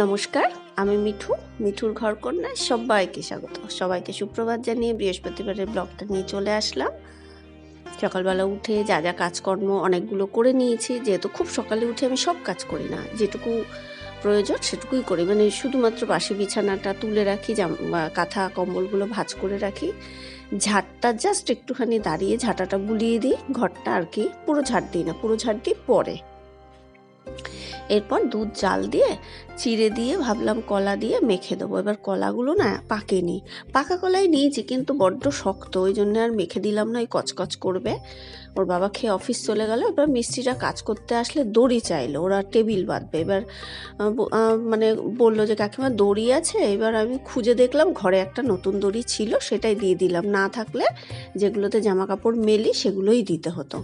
নমস্কার, আমি মিঠু, মিঠুর ঘর কন্যায় সবাইকে স্বাগত। সবাইকে সুপ্রভাত জানিয়ে বৃহস্পতিবারের ব্লগটা নিয়ে চলে আসলাম। সকালবেলা উঠে যা যা কাজকর্ম অনেকগুলো করে নিয়েছি, যেহেতু খুব সকালে উঠে আমি সব কাজ করি না, যেটুকু প্রয়োজন সেটুকুই করি। মানে শুধুমাত্র বাসি বিছানাটা তুলে রাখি কাঁথা, কম্বলগুলো ভাঁজ করে রাখি। ঝাড়টা জাস্ট একটুখানি দাঁড়িয়ে ঝাঁটাটা বুলিয়ে দিই, ঘরটা আর কি পুরো ঝাড় দিই না, পুরো ঝাড় দিই পরে। এরপর দুধ জাল দিয়ে, চিড়ে দিয়ে, ভাবলাম কলা দিয়ে মেখে দেবো। এবার কলাগুলো না পাকেনি। পাকা কলাই নিয়েছি কিন্তু বড্ড শক্ত, ওই জন্য আর মেখে দিলাম না, ওই কচকচ করবে। ওর বাবা খেয়ে অফিস চলে গেল, এবার মিস্ত্রিরা কাজ করতে আসলে দড়ি চাইলো, ওরা টেবিল বাঁধবে। এবার মানে বলল যে, কাকিমা, দড়ি আছে। এবার আমি খুঁজে দেখলাম ঘরে একটা নতুন দড়ি ছিল, সেটাই দিয়ে দিলাম। না থাকলে যেগুলোতে জামা কাপড় মেলি, সেগুলোই দিতে হতো।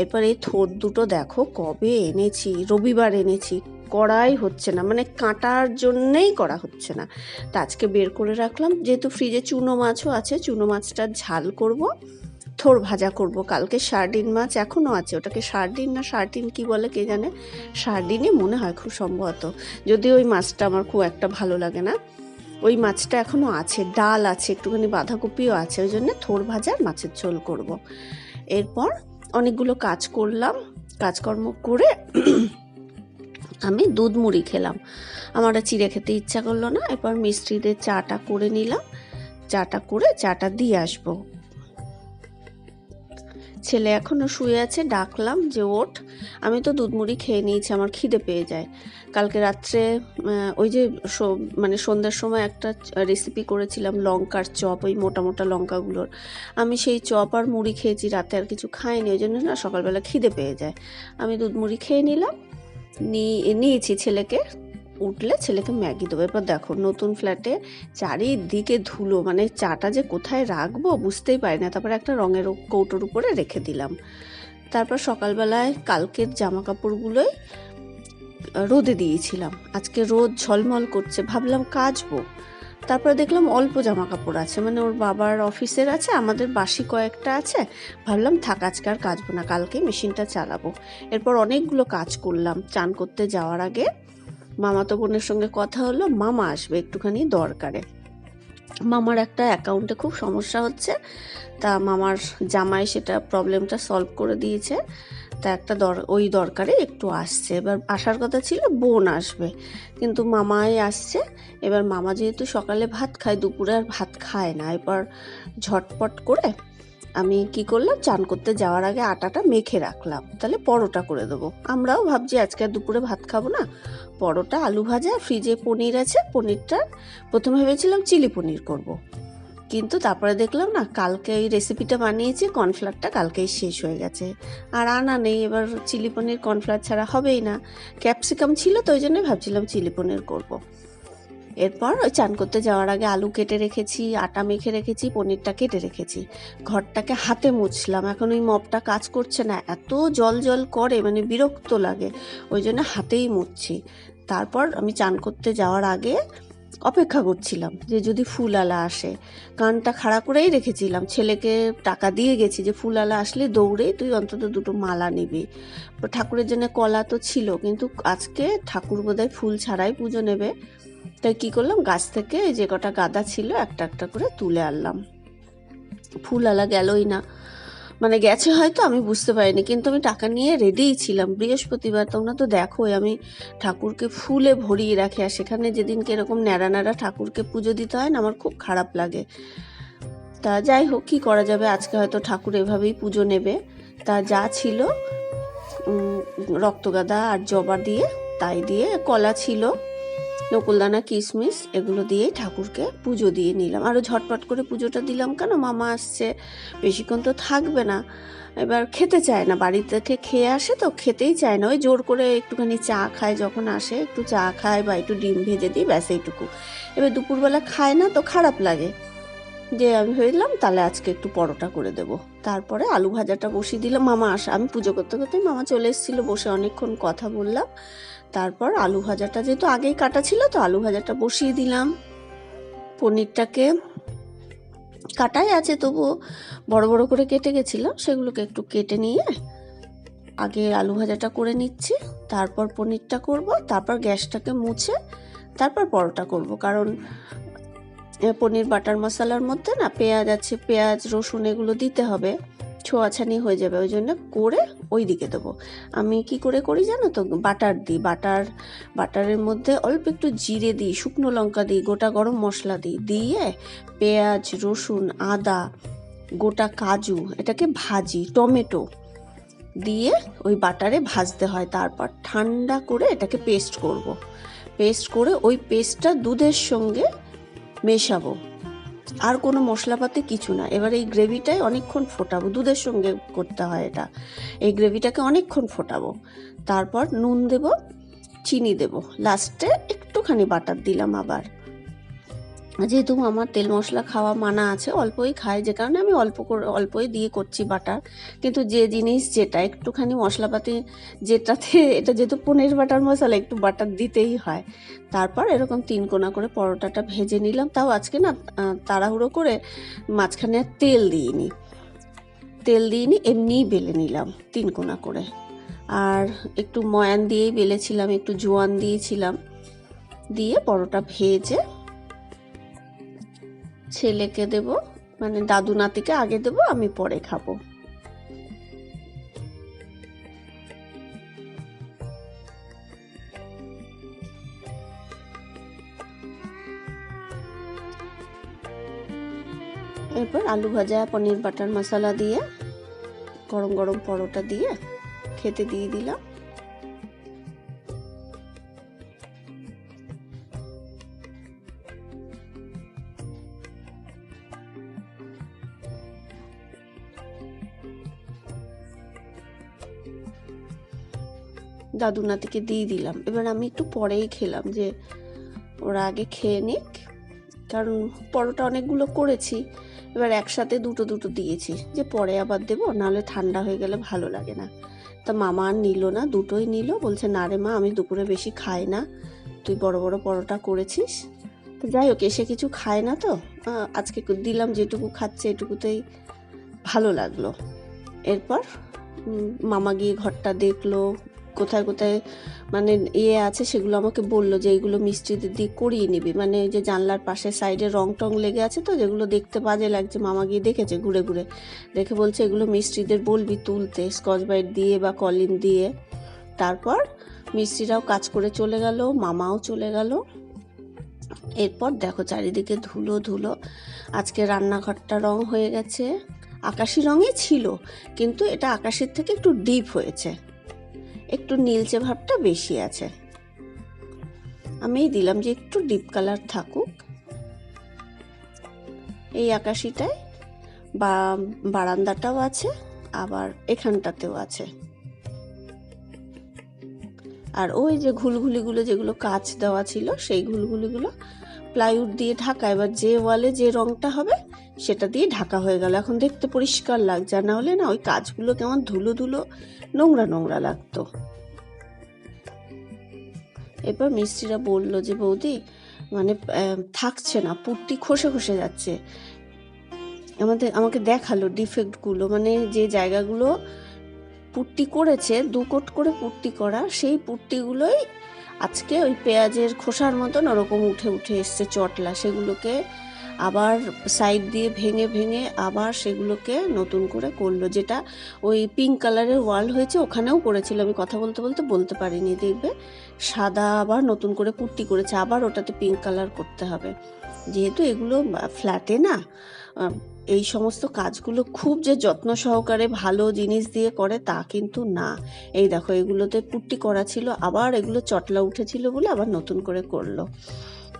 এরপর এই থোর দুটো দেখো, কবে এনেছি? রবিবার এনেছি। করাই হচ্ছে না। মানে কাটার জন্যেই করা হচ্ছে না। তা আজকে বের করে রাখলাম। যেহেতু ফ্রিজে চুনো মাছও আছে, চুনো মাছটার ঝাল করব। থোর ভাজা করব। কালকে সার্ডিন মাছ এখনও আছে। ওটাকে সার্ডিন না সার্টিন কি বলে কে জানে? সার্ডিনই মনে হয় খুব সম্ভবত। যদিও ওই মাছটা আমার খুব একটা ভালো লাগে না। ওই মাছটা এখনও আছে। ডাল আছে, একটুখানি বাঁধাকপিও আছে। ওই জন্য থোর ভাজার মাছের ঝোল করব। এরপর অনেকগুলো কাজ করলাম। কাজকর্ম করে আমি দুধ মুড়ি খেলাম। আমার চিড়ে খেতে ইচ্ছা করল না। এরপর মিস্ত্রিদের চাটা করে নিলাম। চাটা করে চাটা দিয়ে আসব। ছেলে এখনও শুয়ে আছে, ডাকলাম যে, ওঠ। আমি তো দুধ মুড়ি খেয়ে নিয়েছি, আমার খিদে পেয়ে যায়। কালকে রাত্রে ওই যে মানে সন্ধ্যার সময় একটা রেসিপি করেছিলাম, লঙ্কার চপ, ওই মোটা মোটা লঙ্কাগুলোর। আমি সেই চপ আর মুড়ি খেয়েছি, রাতে আর কিছু খাইনি, ওই জন্য না সকালবেলা খিদে পেয়ে যায়। আমি দুধ মুড়ি খেয়ে নিলাম নিয়েছি ছেলেকে। উঠলে ছেলেকে ম্যাগি দেবো। এবার দেখো, নতুন ফ্ল্যাটে চারিদিকে ধুলো মানে চাটা যে কোথায় রাখব বুঝতেই পারি না। তারপর একটা রঙের কৌটোর উপরে রেখে দিলাম। তারপর সকালবেলায় কালকের জামা কাপড়গুলোই রোদে দিয়েছিলাম। আজকে রোদ ঝলমল করছে, ভাবলাম কাচবো। তারপরে দেখলাম অল্প জামা কাপড় আছে। মানে ওর বাবার অফিসের আছে, আমাদের বাসি কয়েকটা আছে। ভাবলাম থাক, আজকে আর কাচবো না, কালকে মেশিনটা চালাবো। এরপর অনেকগুলো কাজ করলাম চান করতে যাওয়ার আগে। মামাতো বোনের সঙ্গে কথা হলো, মামা আসবে একটুখানি দরকারে। মামার একটা অ্যাকাউন্টে খুব সমস্যা হচ্ছে। তা মামার জামাই সেটা প্রবলেমটা সলভ করে দিয়েছে। তা একটা দর, ওই দরকারে একটু আসছে। এবার আসার কথা ছিল বোন আসবে। কিন্তু মামাই আসছে। এবার মামা যেহেতু সকালে ভাত খায়, দুপুরে আর ভাত খায় না। এবার ঝটপট করে আমি কি করলাম, চান করতে যাওয়ার আগে আটাটা মেখে রাখলাম। তাহলে পরোটা করে দেবো। আমরাও ভাবছি আজকে আর দুপুরে ভাত খাব না। পরোটা, আলু ভাজা ফ্রিজে পনির আছে। পনিরটা প্রথমে ভেবেছিলাম চিলি পনির করব। কিন্তু তারপরে দেখলাম না, কালকে ওই রেসিপিটা বানিয়েছি কর্নফ্লাওয়ারটা কালকেই শেষ হয়ে গেছে। আর আনা নেই, এবার চিলি পনির কর্নফ্লাওয়ার ছাড়া হবেই না। ক্যাপসিকাম ছিল তো ওই জন্যই ভাবছিলাম চিলি পনির করব। এরপর ওই চান করতে যাওয়ার আগে আলু কেটে রেখেছি, আটা মেখে রেখেছি, পনিরটা কেটে রেখেছি। ঘরটাকে হাতে মুছলাম, এখন ওই মপটা কাজ করছে না, এত জল জল করে মানে বিরক্ত লাগে, ওই জন্য হাতেই মুছছি। তারপর আমি চান করতে যাওয়ার আগে অপেক্ষা করছিলাম যে যদি ফুলআলা আসে। কানটা খাড়া করেই রেখেছিলাম। ছেলেকে টাকা দিয়ে গেছি যে ফুলআলা আসলে দৌড়ে তুই অন্তত দুটো মালা নিবি। ঠাকুরের জন্য কলা তো ছিল, কিন্তু আজকে ঠাকুর বোধহয় ফুল ছাড়াই পুজো নেবে। তাই কি করলাম? গাছ থেকে যে কটা গাদা ছিল, একটা একটা করে তুলে আনলাম। ফুলআলা গেলই না। মানে গেছে হয়তো, আমি বুঝতে পারিনি। কিন্তু আমি টাকা নিয়ে রেডিই ছিলাম। বৃহস্পতিবার তোমরা তো দেখোই, আমি ঠাকুরকে ফুলে ভরিয়ে রাখি। আর সেখানে যেদিনকে এরকম ন্যাড়া ন্যাড়া ঠাকুরকে পুজো দিতে হয় না, আমার খুব খারাপ লাগে। তা যাই হোক, কী করা যাবে? আজকে হয়তো ঠাকুর এভাবেই পুজো নেবে। তা যা ছিল রক্তগাদা আর জবা দিয়ে, তাই দিয়ে কলা ছিল। নকুলদানা কিশমিশ এগুলো দিয়ে ঠাকুরকে পুজো দিয়ে নিলাম। আরও ঝটপট করে পুজোটা দিলাম কেন? মামা আসছে। বেশিক্ষণ তো থাকবে না। এবার খেতে চায় না। বাড়ি থেকে খেয়ে আসে তো খেতেই চায় না। ওই জোর করে একটুখানি চা খায় যখন আসে, একটু চা খায় বা একটু ডিম ভেজে দিই, ব্যাস এইটুকু। এবার দুপুরবেলা খায় না তো খারাপ লাগে। যে আমি ভেবেছিলাম তাহলে আজকে একটু পরোটা করে দেবো। তারপরে আলু ভাজাটা বসিয়ে দিলাম। মামা আসা আমি পুজো করতে করতে মামা চলে এসেছিল, বসে অনেকক্ষণ কথা বললাম। তারপর আলু ভাজাটা যেহেতু আগেই কাটা ছিল, তো আলু ভাজাটা বসিয়ে দিলাম। পনিরটাকে কাটাই আছে তবু বড় বড় করে কেটে গেছিলাম সেগুলোকে একটু কেটে নিয়ে আগে আলু ভাজাটা করে নিচ্ছি। তারপর পনিরটা করব, তারপর গ্যাসটাকে মুছে তারপর পরোটা করব, কারণ পনির বাটার মশলার মধ্যে না পেঁয়াজ আছে, পেঁয়াজ, রসুন এগুলো দিতে হবে, ছোঁয়াছানি হয়ে যাবে, ওই জন্য করে ওই দিকে দেবো। আমি কি করে করি জানো তো? বাটার দিই, বাটার, বাটারের মধ্যে অল্প একটু জিরে দিই, শুকনো লঙ্কা দিই, গোটা গরম মশলা দিই, দিয়ে পেঁয়াজ, রসুন, আদা, গোটা কাজু, এটাকে ভাজি, টমেটো দিয়ে ওই বাটারে ভাজতে হয়। তারপর ঠান্ডা করে এটাকে পেস্ট করব। পেস্ট করে ওই পেস্টটা দুধের সঙ্গে মেশাবো। আর কোনো মশলাপাতি কিছু না। এবার এই গ্রেভিটাই অনেকক্ষণ ফোটাবো। দুধের সঙ্গে করতে হয় এটা। এই গ্রেভিটাকে অনেকক্ষণ ফোটাবো। তারপর নুন দেব, চিনি দেব। লাস্টে একটুখানি বাটার দিলাম আবার। যেহেতু আমার তেল মশলা খাওয়া মানা আছে, অল্পই খাই, যে কারণে আমি অল্প অল্পই দিয়ে করছি বাটার। কিন্তু যে জিনিস যেটা, একটুখানি মশলাপাতি যেটাতে, এটা যেহেতু পনির বাটার মশলা, একটু বাটার দিতেই হয়। তারপর এরকম তিন কোনা করে পরোটাটা ভেজে নিলাম। তাও আজকে না তাড়াহুড়ো করে মাঝখানে তেল দিইনি। তেল দিইনি, এমনিই বেলে নিলাম তিন কোনা করে। আর একটু ময়ান দিয়েই বেলেছিলাম, একটু জোয়ান দিয়েছিলাম। দিয়ে পরোটা ভেজে ছেলেকে দেব মানে দাদু নাতিকে আগে দেব, আমি পরে খাব। এরপর আলু ভাজা, পনির, বাটার মশলা দিয়ে, গরম গরম পরোটা দিয়ে খেতে দিয়ে দিলাম। দাদু নাতিকে দিয়ে দিলাম। এবার আমি একটু পরেই খেলাম যে ওরা আগে খেয়ে নিক, কারণ পরোটা অনেকগুলো করেছি। এবার একসাথে দুটো দুটো দিয়েছি, যে পরে আবার দেবো, নাহলে ঠান্ডা হয়ে গেলে ভালো লাগে না। তা মামা আর নিল না, দুটোই নিল, বলছে, না রে মা, আমি দুপুরে বেশি খাই না, তুই বড় বড় পরোটা করেছিস। তো যাই হোক, এসে কিছু খায় না তো। আজকে দিলাম যেটুকু খাচ্ছে, এটুকুতেই ভালো লাগল। এরপর মামা গিয়ে ঘরটা দেখল কোথায় কোথায় মানে ইয়ে আছে সেগুলো আমাকে বলল যে এইগুলো মিস্ত্রিদের দিয়ে করিয়ে নিবি। মানে যে জানলার পাশে সাইডে রং টং লেগে আছে তো, যেগুলো দেখতে বাজে লাগছে। মামা গিয়ে দেখেছে ঘুরে ঘুরে। দেখে বলছে এগুলো মিস্ত্রিদের বলবি তুলতে, স্কচ ব্রাইট দিয়ে বা কলিন দিয়ে। তারপর মিস্ত্রিরাও কাজ করে চলে গেল, মামাও চলে গেল। এরপর দেখো চারিদিকে ধুলো ধুলো। আজকে রান্নাঘরটা রং হয়ে গেছে। আকাশি রঙই ছিল, কিন্তু এটা আকাশের থেকে একটু ডিপ হয়েছে। একটু নীলচে ভাবটা বেশি আছে। আমি দিলাম যে একটু ডিপ কালার থাকুক। এই আকাশিটায় বা বারান্দাটাও আছে, আবার এখানটাতেও আছে। আর ওই যে ঘুলঘুলিগুলো যেগুলো কাচ দেওয়া ছিল, সেই ঘুলঘুলিগুলো প্লাইউড দিয়ে ঢাকা, এবার যে ওয়ালে যে রংটা হবে সেটা দিয়ে ঢাকা হয়ে গেল। এখন দেখতে পরিষ্কার লাগছে, আর না হলে না ওই কাজগুলো কেমন ধুলো ধুলো, নোংরা নোংরা লাগতো। এরপর মিস্ত্রিরা বলল যে, বৌদি মানে থাকছে না, পুট্টি খসে খসে যাচ্ছে। আমাদের, আমাকে দেখাল ডিফেক্টগুলো মানে যে জায়গাগুলো পুট্টি করেছে, দু কোট করে পুট্টি করা, সেই পুট্টিগুলোই আজকে ওই পেঁয়াজের খোসার মতন ওরকম উঠে উঠে এসছে চটলা। সেগুলোকে আবার সাইড দিয়ে ভেঙে ভেঙে আবার সেগুলোকে নতুন করে করল। যেটা ওই পিঙ্ক কালারের ওয়াল হয়েছে, ওখানেও করেছিল। আমি কথা বলতে বলতে বলতে পারিনি, দেখবে? সাদা আবার নতুন করে পুট্টি করেছে, আবার ওটাতে পিঙ্ক কালার করতে হবে। যেহেতু এগুলো ফ্ল্যাটে না এই সমস্ত কাজগুলো খুব যে যত্ন সহকারে ভালো জিনিস দিয়ে করে তা কিন্তু না। এই দেখো, এগুলোতে পুট্টি করা ছিল, আবার এগুলো চটলা উঠেছিল বলে আবার নতুন করে করল।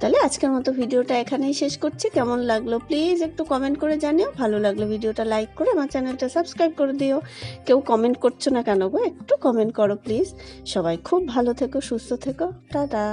তাহলে আজকের মতো ভিডিওটা এখানেই শেষ করছি। কেমন লাগল প্লিজ একটু কমেন্ট করে জানিও। ভালো লাগল ভিডিওটা লাইক করে আমার চ্যানেলটা সাবস্ক্রাইব করে দিও। কেউ কমেন্ট করছ না কেন গো? একটু কমেন্ট করো প্লিজ। সবাই খুব ভালো থেকো, সুস্থ থেকো। টাটা।